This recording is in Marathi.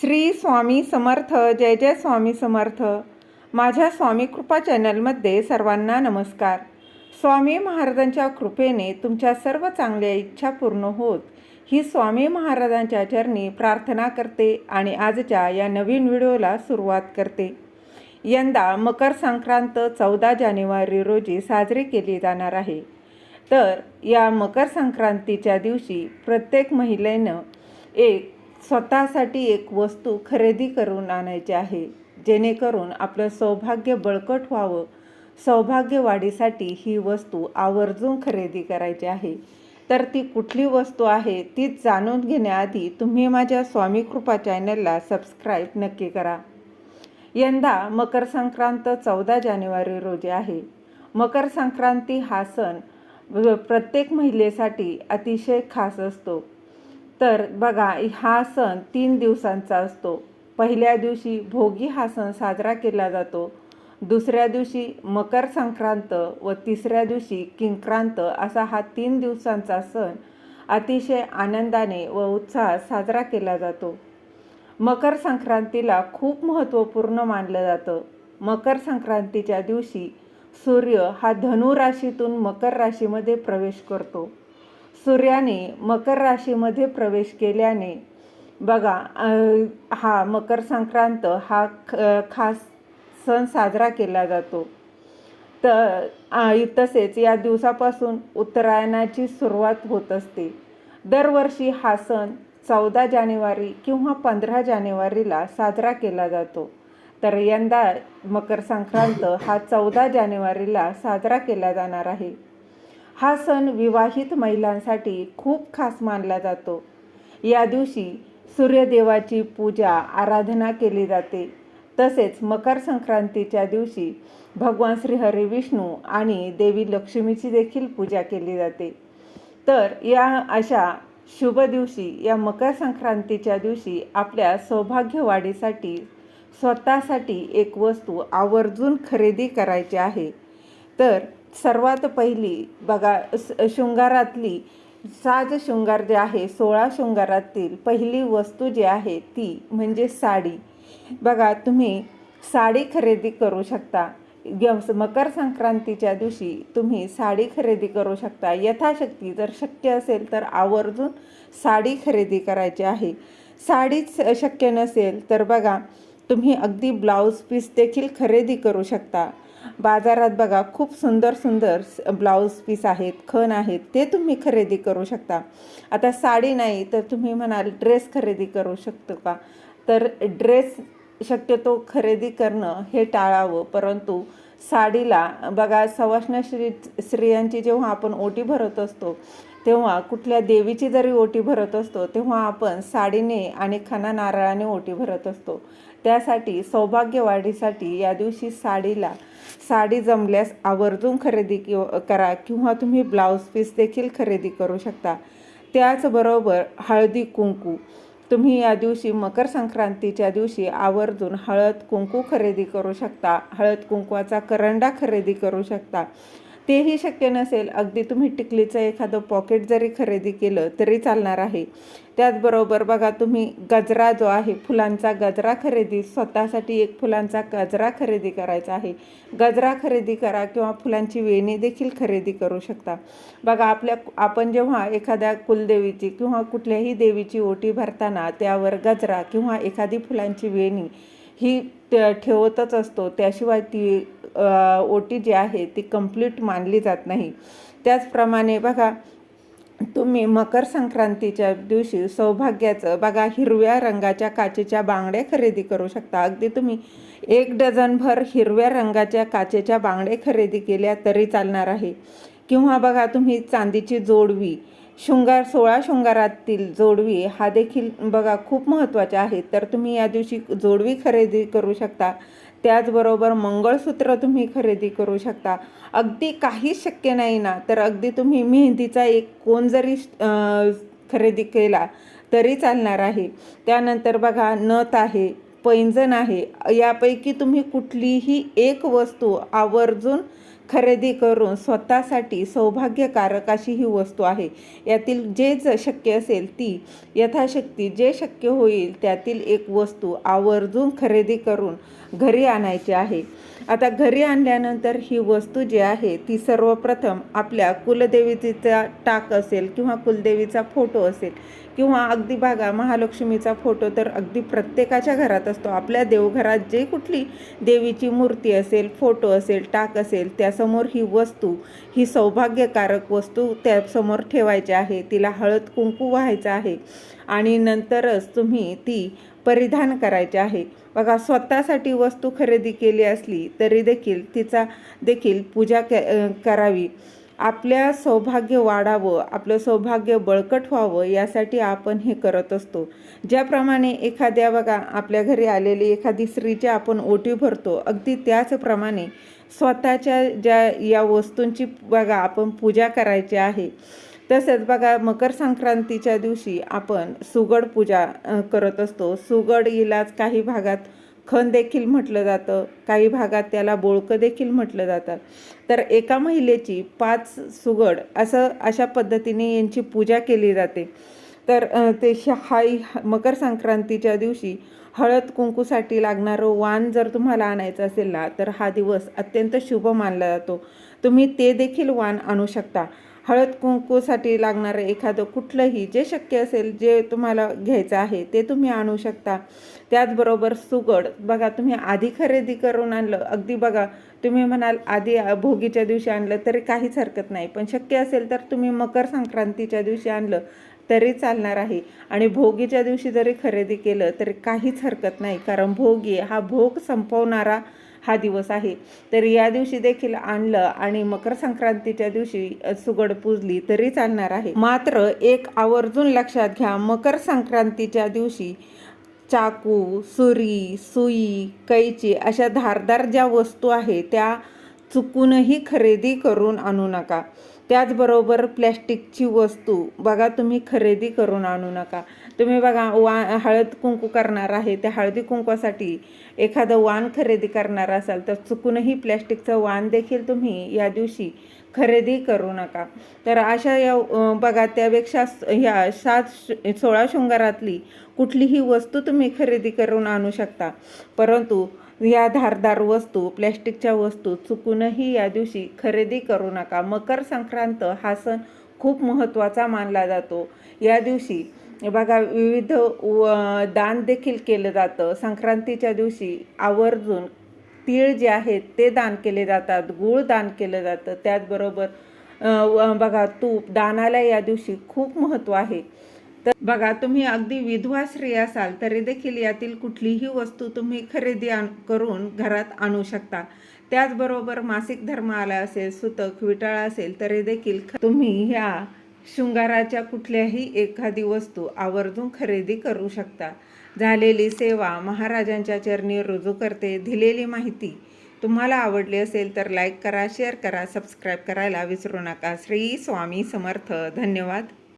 श्री स्वामी समर्थ जय जय स्वामी समर्थ. माझ्या स्वामी कृपा चॅनलमध्ये सर्वांना नमस्कार. स्वामी महाराजांच्या कृपेने तुमच्या सर्व चांगल्या इच्छा पूर्ण होत ही स्वामी महाराजांच्या चरणी प्रार्थना करते आणि आजच्या या नवीन व्हिडिओला सुरुवात करते. यंदा मकर संक्रांत चौदा जानेवारी रोजी साजरी केली जाणार आहे. तर या मकर संक्रांतीच्या दिवशी प्रत्येक महिलेनं एक स्वतःसाठी एक वस्तू खरेदी करून आणायची आहे. जेणेकरून आपलं सौभाग्य बळकट व्हावं. सौभाग्य वाढीसाठी ही वस्तू आवर्जून खरेदी करायची आहे. तर ती कुठली वस्तू आहे ती जाणून घेण्याआधी तुम्ही माझ्या स्वामी कृपा चॅनलला सबस्क्राईब नक्की करा. यंदा मकर संक्रांत चौदा जानेवारी रोजी आहे. मकर संक्रांती हा सण प्रत्येक महिलेसाठी अतिशय खास असतो. तर बघा हा सण तीन दिवसांचा असतो. पहिल्या दिवशी भोगी हा सण साजरा केला जातो. दुसऱ्या दिवशी मकर संक्रांत व तिसऱ्या दिवशी किंक्रांत असा हा तीन दिवसांचा सण अतिशय आनंदाने व उत्साहात साजरा केला जातो. मकर संक्रांतीला खूप महत्त्वपूर्ण मानलं जातं. मकर संक्रांतीच्या दिवशी सूर्य हा धनु राशीतून मकर राशीमध्ये प्रवेश करतो. सूर्याने मकर राशीमध्ये प्रवेश केल्याने बघा हा मकर संक्रांत हा ख- खास सण साजरा केला जातो. तर तसेच या दिवसापासून उत्तरायणाची सुरुवात होत असते. दरवर्षी हा सण चौदा जानेवारी किंवा पंधरा जानेवारीला साजरा केला जातो. तर यंदा मकर संक्रांत हा चौदा जानेवारीला साजरा केला जाणार आहे. हा सण विवाहित महिलांसाठी खूप खास मानला जातो. या दिवशी सूर्यदेवाची पूजा आराधना केली जाते. तसेच मकर संक्रांतीच्या दिवशी भगवान श्रीहरी विष्णू आणि देवी लक्ष्मीची देखील पूजा केली जाते. तर या अशा शुभ दिवशी या मकर संक्रांतीच्या दिवशी आपल्या सौभाग्यवाढीसाठी स्वतःसाठी एक वस्तू आवर्जून खरेदी करायची आहे. तर सर्वात पहिली बघा स- शृंगारातली साज शृंगार जे आहे सोळा शृंगारातील पहिली वस्तू जी आहे ती म्हणजे साडी. बघा तुम्ही साडी खरेदी करू शकता. मकर संक्रांतीच्या दिवशी तुम्ही साडी खरेदी करू शकता. यथाशक्ती जर शक्य असेल तर आवर्जून साडी खरेदी करायची आहे. साडीच शक्य नसेल तर बघा तुम्ही अगदी ब्लाऊज पीस देखील खरेदी करू शकता. बाजारात बघा खूप सुंदर सुंदर ब्लाऊज पीस आहेत खण आहेत ते तुम्ही खरेदी करू शकता. आता साडी नाही तर तुम्ही म्हणाल ड्रेस खरेदी करू शकतो का? तर ड्रेस शक्यतो खरेदी करणं हे टाळावं परंतु साडीला बघा सवाष्ण श्री स्त्रियांची जेव्हा आपण ओटी भरत असतो तेव्हा कुठल्या देवीची जरी ओटी भरत असतो तेव्हा आपण साडीने आणि खना नारळाने ओटी भरत असतो. त्यासाठी सौभाग्यवाढीसाठी या दिवशी साडीला साडी जमल्यास आवर्जून खरेदी किंवा करा किंवा तुम्ही ब्लाऊज पीस देखील खरेदी करू शकता. त्याचबरोबर हळदी कुंकू तुम्ही या दिवशी मकर संक्रांतीच्या दिवशी आवर्जून हळद कुंकू खरेदी करू शकता. हळद कुंकवाचा करंडा खरेदी करू शकता. तेही शक्य नसेल. अगदी तुम्ही टिकलीचं एखादं पॉकेट जरी खरेदी केलं तरी चालणार आहे. त्याचबरोबर बघा तुम्ही गजरा जो आहे फुलांचा गजरा खरेदी स्वतःसाठी एक फुलांचा गजरा खरेदी करायचा आहे. गजरा खरेदी करा किंवा फुलांची वेणी देखील खरेदी करू शकता. बघा आपल्या आपण जेव्हा एखाद्या कुलदेवीची किंवा कुठल्याही देवीची ओटी भरताना त्यावर गजरा किंवा एखादी फुलांची वेणी ही ठेवतच असतो. त्याशिवाय ती ओटी जी आहे ती कंप्लीट मानली जात नाही. त्याचप्रमाणे बघा तुम्ही मकर संक्रांतीच्या दिवशी सौभाग्याचं बघा हिरव्या रंगाच्या काचेच्या बांगड्या खरेदी करू शकता. अगदी तुम्ही एक डझनभर हिरव्या रंगाच्या काचेच्या बांगड्या खरेदी केल्या तरी चालणार आहे. किंवा बघा तुम्ही चांदीची जोडवी शृंगार सोळा शृंगारातील जोडवी हा देखील बघा खूप महत्त्वाचा आहे तर तुम्ही या दिवशी जोडवी खरेदी करू शकता. त्याचबरोबर मंगळसूत्र तुम्ही खरेदी करू शकता. अगदी काहीच शक्य नाही ना तर अगदी तुम्ही मेहंदीचा एक कोण जरी खरेदी केला तरी चालणार आहे. त्यानंतर बघा नथ आहे पैंजण आहे यापैकी तुम्ही कुठलीही एक वस्तू आवर्जून खरेदी करून स्वतःसाठी सौभाग्यकारक अशी ही वस्तू आहे. यातील जे ज शक्य असेल ती यथाशक्ती जे शक्य होईल त्यातील एक वस्तू आवर्जून खरेदी करून घरी आणायची आहे. आता घरी आणल्यानंतर ही वस्तू जी आहे ती सर्वप्रथम आपल्या कुलदेवीचा टाक असेल किंवा कुलदेवीचा फोटो असेल किंवा अगदी बघा महालक्ष्मीचा फोटो तर अगदी प्रत्येकाच्या घरात असतो. आपल्या देवघरात जे कुठली देवीची मूर्ती असेल फोटो असेल टाक असेल त्यासमोर ही वस्तू ही सौभाग्यकारक वस्तू त्यासमोर ठेवायची आहे. तिला हळद कुंकू व्हायचं आहे. आणि नंतरच तुम्ही ती परिधान करायचे आहे. बघा स्वतःसाठी वस्तू खरेदी केली असली तरी देखील तिचा देखील पूजा क करावी. आपल्या सौभाग्य वाढावं आपलं सौभाग्य बळकट व्हावं यासाठी आपण हे करत असतो. ज्याप्रमाणे एखाद्या बघा आपल्या घरी आलेली एखादी स्त्रीची आपण ओटी भरतो अगदी त्याचप्रमाणे स्वतःच्या ज्या या वस्तूंची बघा आपण पूजा करायची आहे. तसेच बघा मकर संक्रांतीच्या दिवशी आपण सुगड पूजा करत असतो. सुगड इलाज काही भागात खण देखील म्हटलं जातं काही भागात त्याला बोळकं देखील म्हटलं जातं. तर एका महिलेची पाच सुगड असं अशा पद्धतीने यांची पूजा केली जाते. तर ते श- मकर संक्रांतीच्या दिवशी हळद कुंकूसाठी लागणारं वाण जर तुम्हाला आणायचं असेल ना तर हा दिवस अत्यंत शुभ मानला जातो. तुम्ही ते देखील वाण आणू शकता. हळद कुंकूसाठी लागणारं एखादं कुठलंही जे शक्य असेल जे तुम्हाला घ्यायचं आहे ते तुम्ही आणू शकता. त्याचबरोबर सुगड. बघा तुम्ही आधी खरेदी करून आणलं अगदी बघा तुम्ही म्हणाल आधी भोगीच्या दिवशी आणलं तरी काहीच हरकत नाही. पण शक्य असेल तर तुम्ही मकर संक्रांतीच्या दिवशी आणलं तरी चालणार आहे. आणि भोगीच्या दिवशी जरी खरेदी केलं तरी काहीच हरकत नाही. कारण भोगी हा भोग संपवणारा हा दिवस आहे. तर या दिवशी देखील आणलं आणि मकर संक्रांतीच्या दिवशी सुगड पूजली तरी चालणार आहे. मात्र एक आवर्जून लक्षात घ्या मकर संक्रांतीच्या दिवशी चाकू सुरी सुई कैची अशा धारदार ज्या वस्तू आहे त्या चुकूनही खरेदी करून आणू नका. त्याचबरोबर प्लॅस्टिकची वस्तू बघा तुम्ही खरेदी करून आणू नका. तुम्ही बघा वा हळद कुंकू करणार आहे त्या हळदी कुंकवासाठी एखादं वाण खरेदी करणार असाल तर चुकूनही प्लॅस्टिकचं वाण देखील तुम्ही या दिवशी खरेदी करू नका. तर अशा या बघा त्यापेक्षा ह्या सात श- सोळा शृंगारातली कुठलीही वस्तू तुम्ही खरेदी करून आणू शकता. परंतु या धारदार वस्तू प्लॅस्टिकच्या वस्तू चुकूनही या दिवशी खरेदी करू नका. मकर संक्रांत हा सण खूप महत्त्वाचा मानला जातो. या दिवशी बघा विविध व- दान देखील केलं जातं. संक्रांतीच्या दिवशी आवर्जून तीळ जे आहेत ते दान केले जातात. गूळ दान केलं जातं. त्याचबरोबर बघा तूप दानाला या दिवशी खूप महत्त्व आहे. तर बघा तुम्ही अगदी विधवा स्त्री असाल तरी देखील यातील कुठलीही वस्तू तुम्ही खरेदी आण करून घरात आणू शकता. त्याचबरोबर मासिक धर्म आला असेल सुतक विटाळा असेल तरी देखील तुम्ही ह्या शृंगाराच्या कुठल्याही एखादी वस्तू आवर्जून खरेदी करू शकता. झालेली सेवा महाराजांच्या चरणी रुजू करते. दिलेली माहिती तुम्हाला आवडली असेल तर लाईक करा शेअर करा सबस्क्राईब करायला विसरू नका. श्री स्वामी समर्थ. धन्यवाद.